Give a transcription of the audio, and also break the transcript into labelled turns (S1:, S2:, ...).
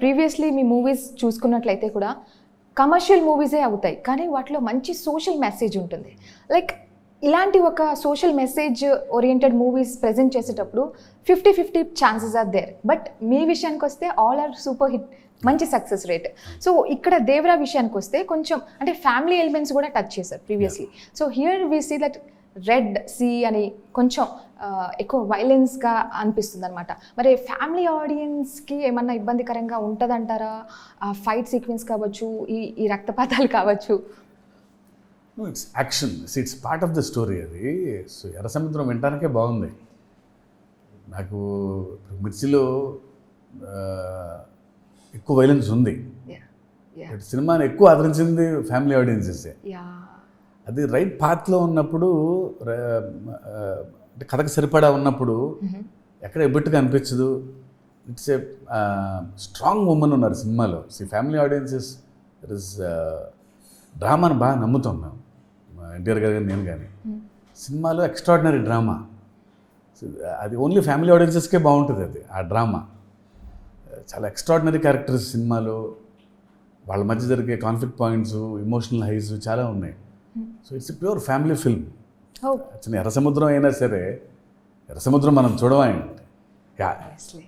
S1: Previously మీ movies చూసుకున్నట్లయితే కూడా commercial మూవీసే అవుతాయి కానీ వాటిలో మంచి సోషల్ మెసేజ్ ఉంటుంది. లైక్ ఇలాంటి ఒక social message oriented movies present చేసేటప్పుడు fifty fifty chances are there but మీ విషయానికి వస్తే ఆల్ ఆర్ సూపర్ హిట్ మంచి సక్సెస్ రేట్ సో ఇక్కడ దేవరా విషయానికి వస్తే కొంచెం అంటే ఫ్యామిలీ ఎలిమెంట్స్ కూడా టచ్ చేశారు previously so here we see that red sea అని కొంచెం ఎక్కువ వైలెన్స్గా అనిపిస్తుంది అనమాట మరి ఫ్యామిలీ ఆడియన్స్కి ఏమన్నా ఇబ్బందికరంగా ఉంటుందంటారా? ఆ ఫైట్ సీక్వెన్స్ కావచ్చు ఈ ఈ రక్తపాతాలు కావచ్చు?
S2: It's action it's part of the story అది. సో ఎర్ర సముద్రం వినటానికే బాగుంది. నాకు మిర్చిలో ఎక్కువ వైలెన్స్ ఉంది. సినిమాని ఎక్కువ ఆదరించింది ఫ్యామిలీ ఆడియన్సెసే
S1: యా
S2: అది రైట్ పాత్లో ఉన్నప్పుడు అంటే కథకు సరిపడా ఉన్నప్పుడు ఎక్కడ ఎబ్బట్టుగా అనిపించదు. ఇట్స్ ఏ స్ట్రాంగ్ ఉమెన్ ఉన్నారు సినిమాలో. See family audiences it is డ్రామాని బాగా నమ్ముతాం మేము. ఎన్టీఆర్ గారు కానీ నేను కానీ సినిమాలో ఎక్స్ట్రాడినరీ డ్రామా. అది ఓన్లీ ఫ్యామిలీ ఆడియన్సెస్కే బాగుంటుంది అది ఆ డ్రామా. చాలా ఎక్స్ట్రాడినరీ క్యారెక్టర్స్ సినిమాలో. వాళ్ళ మధ్య జరిగే కాన్ఫ్లిక్ట్ పాయింట్స్ ఇమోషనల్ హైస్ చాలా ఉన్నాయి. So it's pure family film చిన్న ఎర్ర సముద్రం అయినా సరే ఎర్ర సముద్రం మనం చూడమా యా.
S1: Obviously.